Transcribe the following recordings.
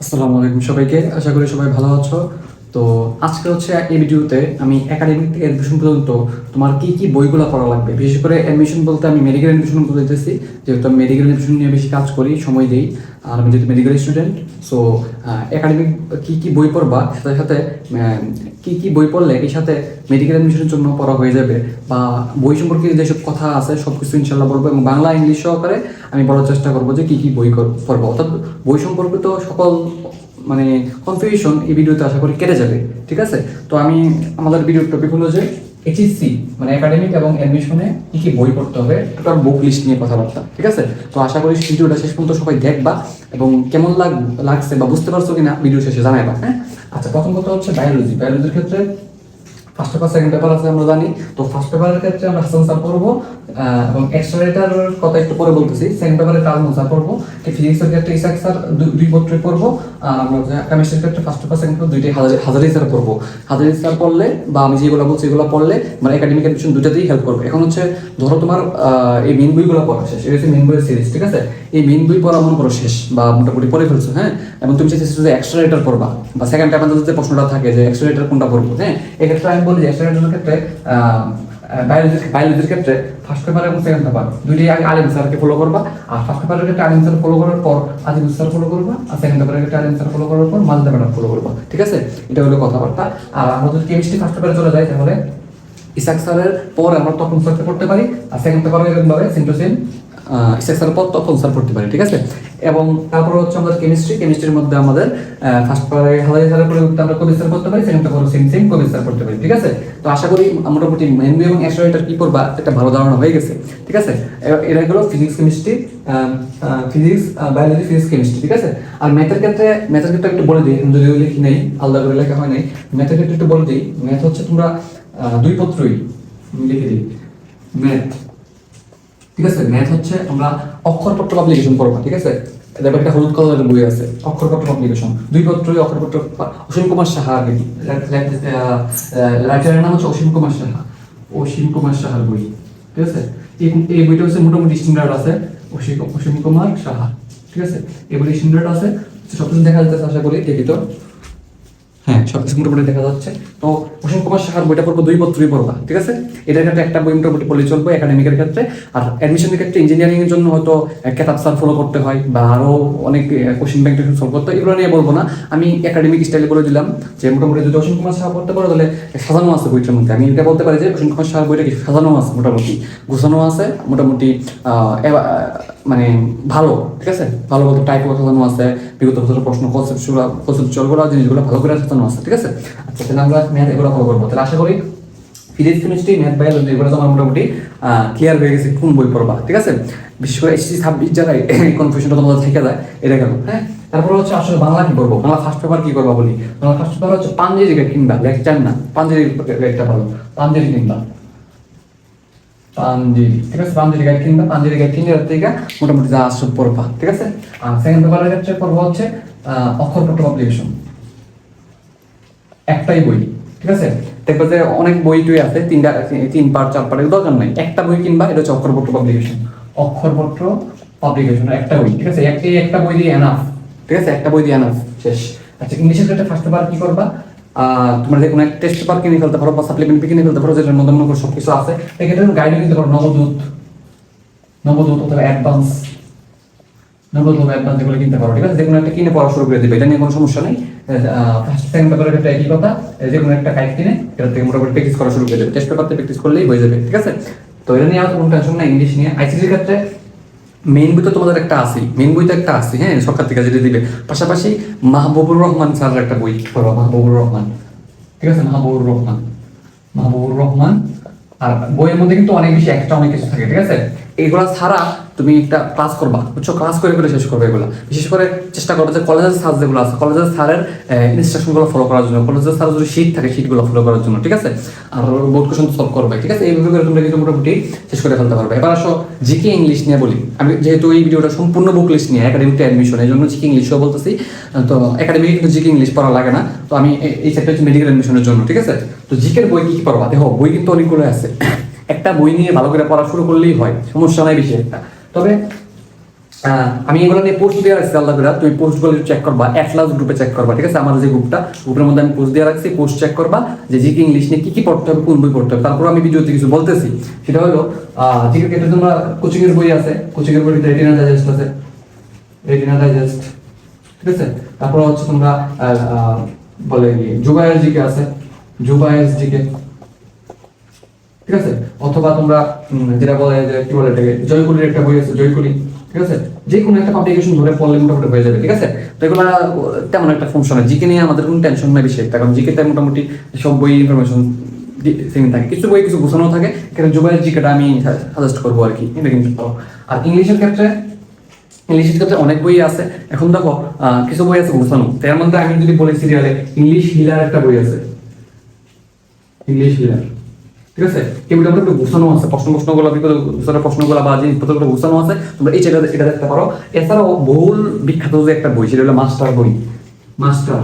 আসসালামু আলাইকুম সবাইকে। আশা করি সবাই ভালো আছো। তো আজকে হচ্ছে এই ভিডিওতে আমি একাডেমিক থেকে অ্যাডমিশন পর্যন্ত তোমার কি কি বইগুলো পড়া লাগবে? বিশেষ করে অ্যাডমিশন বলতে আমি মেডিকেল অ্যাডমিশন বলতেছি যেহেতু আমি মেডিকেল অ্যাডমিশন নিয়ে বেশি কাজ করি, সময় দিই, আর আমি যেহেতু মেডিকেল স্টুডেন্ট সো একাডেমিক কি কি বই পড়বা, সাথে সাথে কি কি বই পড়লে এই সাথে মেডিকেল অ্যাডমিশনের জন্য পড়া হয়ে যাবে, বা বই সম্পর্কে যেসব কথা আছে সব কিছু ইনশাল্লাহ বলব এবং বাংলা ইংলিশ সহকারে আমি বলার চেষ্টা করব যে কি কি বই পড়ব। অর্থাৎ বই সম্পর্কিত সকল মানে কনফিউশন এই ভিডিওতে আশা করি কেটে যাবে, ঠিক আছে? তো আমি আমাদের ভিডিওর টপিক হলো যে এইচএসসি মানে একাডেমিক এবং অ্যাডমিশনে কি কি বই পড়তে হবে টোটাল বুক লিস্ট নিয়ে কথাবার্তা, ঠিক আছে? তো আশা করি ভিডিওটা শেষ পর্যন্ত সবাই দেখবা এবং কেমন লাগ, লাগছে বা বুঝতে পারছ কিনা ভিডিও শেষে জানাইবা হ্যাঁ? আচ্ছা প্রথম কথা হচ্ছে বায়োলজি বায়োলজির ক্ষেত্রে ফার্স্ট পেপার সেকেন্ড পেপার আছে, আমরা জানি। তো ফার্স্ট পেপারের ক্ষেত্রে আমরা হাসান স্যার পড়ব এবং এক্সট্রারেটার কথা একটু পরে বলতেছি। সেকেন্ড পেপারে কালমন স্যার পড়ব ফিজিক্সের ক্ষেত্রে ইসাক স্যার দুই- পত্রে পড়ব, আর আমরা কেমিস্ট্রির ক্ষেত্রে ফার্স্ট পেপার সেকেন্ড পেপার দুইটাই হাজারি হাজারি স্যার পড়ব। হাজারি স্যার পড়লে বা আমি যেগুলো বলছি এগুলো পড়লে মানে একাডেমিক এডমিশন দুটাতেই হেল্প করবে। এখন হচ্ছে ধরো তোমার এই মেন বইগুলো পড়া শেষ, এটা হচ্ছে মেন বইয়ের সিরিজ ঠিক আছে? এই মেন বই পড়া মনে করো শেষ বা মোটামুটি পড়ে ফেলছো হ্যাঁ? এবং তুমি চাইছো যে এক্সট্রা রেটার পড়বা, বা সেকেন্ড টাইম যে প্রশ্নটা থাকে যে এক্সট্রা রেটার কোনটা পড়ব হ্যাঁ? এক্ষেত্রে আমি বলি ক্ষেত্রে বায়োলজির বায়োলজির ক্ষেত্রে ফার্স্ট পেপার এবং সেকেন্ড পেপার আগে আলিম স্যারকে ফলো করবা, আর ফার্স্ট পেপারের ক্ষেত্রে আলিম স্যার ফলো করার পর আজিম স্যার ফলো করবা, আর সেকেন্ড পেপারের ক্ষেত্রে আলিম স্যার ফলো করার পর মালদা ম্যাডাম ফলো করবা, ঠিক আছে? এটা হলো কথাবার্তা। আর আমরা যদি কেমিস্ট্রি ফার্স্ট পেপারে চলে যাই, তাহলে ইসাক স্যারের পর আমরা তপন স্যারকে পড়তে পারি, আর সেকেন্ড পেপারে এরকম ভাবে সিন্টোসিন ইসাক স্যারের পর তপন স্যার পড়তে পারি, ঠিক আছে? এবং তারপর হচ্ছে আমাদের কেমিস্ট্রি কেমিস্ট্রির মধ্যে আমাদের ফার্স্ট পেপারে হাজারি স্যারের পরিবর্তে আমরা কবি স্যার পড়তে পারি সেকেন্ড পেপারে সেম সেম কবি স্যার পড়তে পারি, ঠিক আছে? তো আশা করি মোটামুটি মেনবি এবং এক্সট্রাইটার কি পড়বা একটা ভালো ধারণা হয়ে গেছে, ঠিক আছে? এরা হলো physics chemistry physics biology physics chemistry ঠিক আছে? আর ম্যাথের ক্ষেত্রে ম্যাথের ক্ষেত্রে একটু বলে দিই যদিও লিখি নেই, আলাদা করে লেখা হয় নাই ম্যাথের ক্ষেত্রে একটু বলে দিই ম্যাথ হচ্ছে তোমরা দুই পত্রই লিখে দিই ম্যাথ ঠিক আছে? ম্যাথ হচ্ছে আমরা অক্ষরপত্র পাবলিকেশন করব, ঠিক আছে? একটা হলুদ কালারের বই আছে অক্ষরপত্র দুই পত্রই অক্ষরপত্র অসীম কুমার সাহা রাইটারের নাম হচ্ছে অসীম কুমার সাহা। অসীম কুমার সাহার বই, ঠিক আছে? এই বইটা হচ্ছে মোটামুটি স্ট্যান্ডার্ড আছে, অসীম অসীম কুমার সাহা, ঠিক আছে? এই বই স্ট্যান্ডার্ড আছে সব কিছু দেখা যাচ্ছে, আশা করি, দেখি তো। হ্যাঁ সব কিছু মোটামুটি দেখা যাচ্ছে। তো অসীম কুমার সাহার বইটা পড়ব দুই পত্রই পড়বা ঠিক আছে? এটার ক্ষেত্রে একটা বই মোটামুটি পড়লে চলবে একাডেমিকের ক্ষেত্রে। আর অ্যাডমিশনের ক্ষেত্রে ইঞ্জিনিয়ারিং এর জন্য হয়তো কেতাব স্যার ফলো করতে হয় বা আরও অনেক কোশ্চিন ব্যাংক সলভ করতে এগুলো নিয়ে বলব না। আমি একাডেমিক স্টাইলে বলে দিলাম যে মোটামুটি যদি অসীম কুমার সাহা পড়তে পারো তাহলে সাজানো আছে বইটার মধ্যে। আমি এটা বলতে পারি যে অসীম কুমার সাহার বইটা কি সাজানো আছে মোটামুটি? গোছানো আছে মোটামুটি আহ, মানে ভালো, ঠিক আছে? ভালো মতো টাইপ সাজানো আছে, বিগত বছরের প্রশ্ন কনসেপচুয়াল কনসেপচুয়ালগুলো জিনিসগুলো ভালো করে সাজানো আছে, ঠিক আছে? আচ্ছা তাহলে আমরা এগুলো ফলো করব। তাহলে আশা করি ফিজিক্স কেমিস্ট্রি ম্যাথ এগুলো মোটামুটি ক্লিয়ার হয়ে গেছে, কোন বই পড়বা, ঠিক আছে? বিশেষ করে ছাব্বিশ জায়গায় কনফিউশনটা তোমাদের থেকে যায়, এটা গেল হ্যাঁ? তারপর হচ্ছে আসলে বাংলা কি করব বাংলা ফার্স্ট পেপার কি করবা বলি? বাংলা ফার্স্ট পেপার হচ্ছে পাঞ্জেরি কিনবা না পাঞ্জেরি গাইডটা ভালো পাঞ্জেরি কিনবা। পাঞ্জেরি ঠিক আছে? পাঞ্জেরি গাইড কিনবা পাঞ্জেরি গাইড কিনে থেকে মোটামুটি যা আসছে পড়বা, ঠিক আছে? আর সেকেন্ড পেপারের ক্ষেত্রে পড়বা হচ্ছে অক্ষরপত্র পাবলিকেশন একটাই বই, ঠিক আছে? দেখবে যে অনেক বই টই আছে, তিনটা, তিন পার্ট চার পার্ট দরকার নাই। একটা বই কিনবা, এটা হচ্ছে অক্ষরপত্র পাবলিকেশন অক্ষরপত্র পাবলিকেশন একটা বই, ঠিক আছে? একটাই একটা বই দিয়ে এনাফ ঠিক আছে? একটা বই দিয়ে এনাফ শেষ। আচ্ছা ইংলিশের ক্ষেত্রে ফার্স্ট পেপার কি করবা? তোমরা যে কোনো একটা টেস্ট পেপার কিনে ফেলতে পারো বা সাপ্লিমেন্ট কিনে ফেলতে পারো, যেটার মধ্যে মনে করো সবকিছু আছে, এক্ষেত্রে গাইড কিনতে পারো নবদূত নবদূত অথবা অ্যাডভান্স নগদ হবে অ্যাডভান্স এগুলো কিনতে পারো, ঠিক আছে? যে কোনো একটা কিনে পড়া শুরু করে দিবে, এটা নিয়ে কোনো সমস্যা নেই। ফার্স্ট সেকেন্ড পেপারের ক্ষেত্রে একই কথা যে কোনো একটা কাইট কিনে, এটা থেকে মোটামুটি প্র্যাকটিস করা শুরু করে দেবে। টেস্ট পেপারতে প্র্যাকটিস করলেই হয়ে যাবে, ঠিক আছে? তো এটা নিয়ে আর কোনো টেনশন নাই ইংলিশ নিয়ে। আইসিসির ক্ষেত্রে মেইন বই তো তোমাদের একটা আছে মেন বই তো একটা আছে হ্যাঁ সরকার থেকে যেটা দিবে। পাশাপাশি মাহবুবুর রহমান স্যারের একটা বই পড়ো, মাহবুবুর রহমান। ঠিক আছে? মাহবুবুর রহমান। মাহবুবুর রহমান। আর বইয়ের মধ্যে কিন্তু অনেক বেশি একটা অনেক কিছু থাকে, ঠিক আছে? এগুলা ছাড়া তুমি একটা ক্লাস করবা, বুঝছ? ক্লাস করে করে শেষ করবে এগুলো। বিশেষ করে চেষ্টা করবে যে কলেজের স্যার যেগুলো আছে কলেজের স্যারের ইনস্ট্রাকশনগুলো ফলো করার জন্য। কলেজের স্যার যদি শীট থাকে শীটগুলো ফলো করার জন্য, ঠিক আছে? আর বোর্ড কোশ্চেন সলভ করবে, ঠিক আছে? এইভাবে করে তোমরা কিন্তু মোটামুটি শেষ করে ফেলতে পারবে। এবার আসো জিকে ইংলিশ নিয়ে বলি। আমি যেহেতু এই ভিডিওটা সম্পূর্ণ বুক লিস্ট নিয়ে একাডেমিক অ্যাডমিশন এই জন্য জিকে ইংলিশও বলতেছি। তো একাডেমিক কিন্তু জিকে ইংলিশ পড়া লাগে না। তো আমি এই- এই চ্যাপ্টার হচ্ছে মেডিকেল অ্যাডমিশনের জন্য, ঠিক আছে? তো জিকের বই কি কি পড়বা? দেখো, বই কিন্তু অনেকগুলো আছে। একটা বই নিয়ে ভালো করে পড়া শুরু করলেই হয়, সমস্যা নাই বেশি একটা। তবে আমি এগুলো নিয়ে পোস্ট দিয়ে রাখছি, আল্লাহ করে তুমি পোস্টগুলো চেক করবা অ্যাটলাস গ্রুপে চেক করবা, ঠিক আছে? আমার যে গ্রুপটা গ্রুপের মধ্যে আমি পোস্ট দিয়ে রাখছি পোস্ট চেক করবা যে জিকে ইংলিশ নিয়ে কি কি পড়তে হবে, কোন বই পড়তে হবে। তারপর আমি ভিডিওতে কিছু বলতেছি। সেটা হলো জিকে ক্ষেত্রে তোমরা কোচিং এর বই আছে কোচিং এর বই রেটিনা ডাইজেস্ট আছে রেটিনা ডাইজেস্ট ঠিক আছে? তারপর হচ্ছে তোমরা বলে জুবায়ের জিকে আছে জুবায়ের জিকে ঠিক আছে? অথবা তোমরা যেটা বলে যে কি বলে এটাকে? জয়কুলির একটা বই আছে জয়কুলি ঠিক আছে? যে কোনো একটা পাবলিকেশন ধরে পড়লে মোটামুটি হয়ে যাবে, ঠিক আছে? তো এগুলো, তেমন একটা সমস্যা না। জিকে নিয়ে আমাদের কোনো টেনশন নাই বেশি কারণ জিকে তে মোটামুটি সব বই ইনফরমেশন সেম থাকে। কিছু বই, কিছু গোছানো থাকে এখানে জুবাইয়ের জিকেটা আমি সাজেস্ট করব আর কি, এটা কিন্তু। আর ইংলিশের ক্ষেত্রে ইংলিশের ক্ষেত্রে অনেক বই আছে। এখন দেখো কিছু বই আছে গোছানো তো এর মধ্যে আমি যদি বলি সিরিয়ালে ইংলিশ হিলার একটা বই আছে। English healer. ঠিক আছে? বইটা একটু আছে, প্রশ্ন প্রশ্নগুলো প্রশ্নগুলো বা আছে, তোমরা এই এটা দেখতে পারো। এছাড়াও বহুল বিখ্যাত যে একটা বই, সেটা হলো মাস্টার বই। মাস্টার।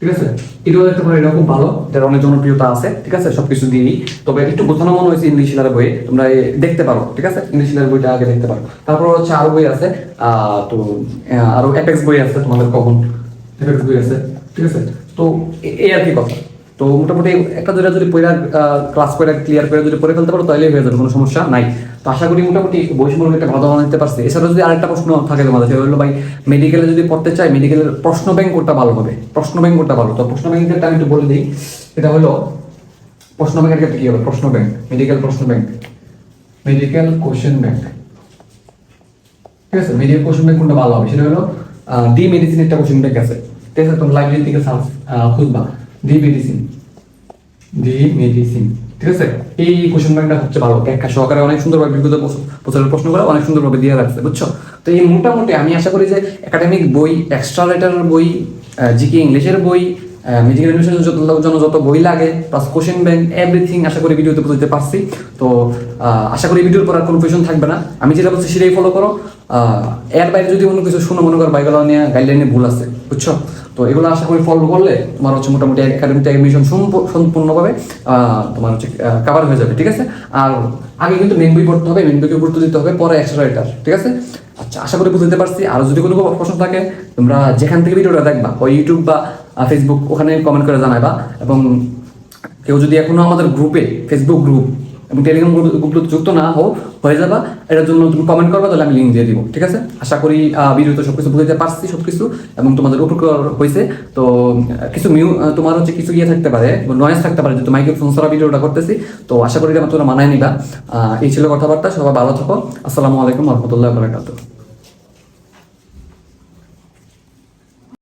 ঠিক আছে? এটাও দেখতে পারো এটা খুব ভালো। এটার অনেক জনপ্রিয়তা আছে, ঠিক আছে? সবকিছু দিয়েই। তবে একটু গোছানো মনে হয়েছে ইংলিশ হিলার বই তোমরা দেখতে পারো, ঠিক আছে? ইংলিশ হিলার বইটা আগে দেখতে পারো। তারপর হচ্ছে আরও বই আছে তো আরও অ্যাপেক্স বই আছে তোমাদের কখন? অ্যাপেক্স বই আছে, ঠিক আছে? তো এই আর কি কথা। তো মোটামুটি একটা দুটা যদি পড়া ক্লাস করে ক্লিয়ার করে যদি পড়ে ফেলতে পারো তাহলে হয়ে যাবে, কোনো সমস্যা নাই। তো আশা করি মোটামুটি সম্পর্কে একটা ভালো ধারণা দিতে পারছি। এছাড়া যদি আরেকটা প্রশ্ন থাকে তোমাদের, সেটা হলো ভাই মেডিকেলে যদি পড়তে চাই মেডিকেলের প্রশ্ন ব্যাংক কোনটা ভালো হবে। প্রশ্ন ব্যাংক কোনটা ভালো। তো প্রশ্ন ব্যাংকের ক্ষেত্রে আমি একটু বলে দিই এটা হলো, প্রশ্ন ব্যাংকের ক্ষেত্রে কি হবে? প্রশ্ন ব্যাংক মেডিকেল প্রশ্ন ব্যাংক মেডিকেল কোশ্চেন ব্যাংক ঠিক আছে? মেডিকেল কোশ্চেন ব্যাংক কোনটা ভালো হবে? সেটা হলো ডি মেডিসিন একটা কোশ্চেন ব্যাংক আছে। ঠিক আছে? তুমি লাইব্রেরি থেকে খুঁজবা। ডি মেডিসিন ডি মেডিসিন ঠিক আছে? এই কোশ্চেন ব্যাংকটা হচ্ছে ভালো। ব্যাখ্যা সহকারে অনেক সুন্দরভাবে বিগত বছরের প্রশ্নগুলো অনেক সুন্দরভাবে দিয়ে রাখছে, বুঝছ? তো এই মোটামুটি আমি আশা করি যে একাডেমিক বই এক্সট্রা লেটারের বই জিকে ইংলিশের বই মেডিকেল এডুকেশনের জন্য যত বই লাগে প্লাস কোশ্চেন ব্যাংক এভরিথিং আশা করি ভিডিওতে বুঝতে পারছি। তো আশা করি ভিডিওর পর আর কনফিউশন থাকবে না। আমি যেটা বলছি সেটাই ফলো করো। এর বাইরে যদি অন্য কিছু শুনো, মনে করো বাইগুলো নিয়ে গাইডলাইনে ভুল আছে, বুঝছ? তো এগুলো আশা করি ফলো করলে তোমার হচ্ছে মোটামুটি একাডেমিতে এডমিশন সম্পূর্ণভাবে তোমার হচ্ছে কাভার হয়ে যাবে, ঠিক আছে? আর আগে কিন্তু মেন বই পড়তে হবে মেন বইকে গুরুত্ব দিতে হবে, পরে এক্সট্রা রাইটার ঠিক আছে? আচ্ছা আশা করি বুঝতে পারছি। আর যদি কোনো প্রশ্ন থাকে, তোমরা যেখান থেকে ভিডিওটা দেখবা, ওই ইউটিউব বা ফেসবুক ওখানে কমেন্ট করে জানাবা এবং কেউ যদি এখনও আমাদের গ্রুপে ফেসবুক গ্রুপ এবং টেলিগ্রাম গ্রুপে যুক্ত না হও, হয়ে যাবা। এটার জন্য তুমি কমেন্ট করবা, তাহলে আমি লিঙ্ক দিয়ে দিব, ঠিক আছে? আশা করি ভিডিওতে সবকিছু বুঝতে পারছি সব কিছু এবং তোমাদের উপকার হয়েছে তো কিছু মিউ তোমার হচ্ছে কিছু ইয়ে থাকতে পারে নয়েজ থাকতে পারে, যেহেতু ফোন ছাড়া ভিডিওটা করতেছি। তো আশা করি তোমরা মানায় নিবা। এই ছিল কথাবার্তা, সবাই ভালো থাকো। আসসালামু আলাইকুম রহমতুল্লাহ বারাকাতুহ।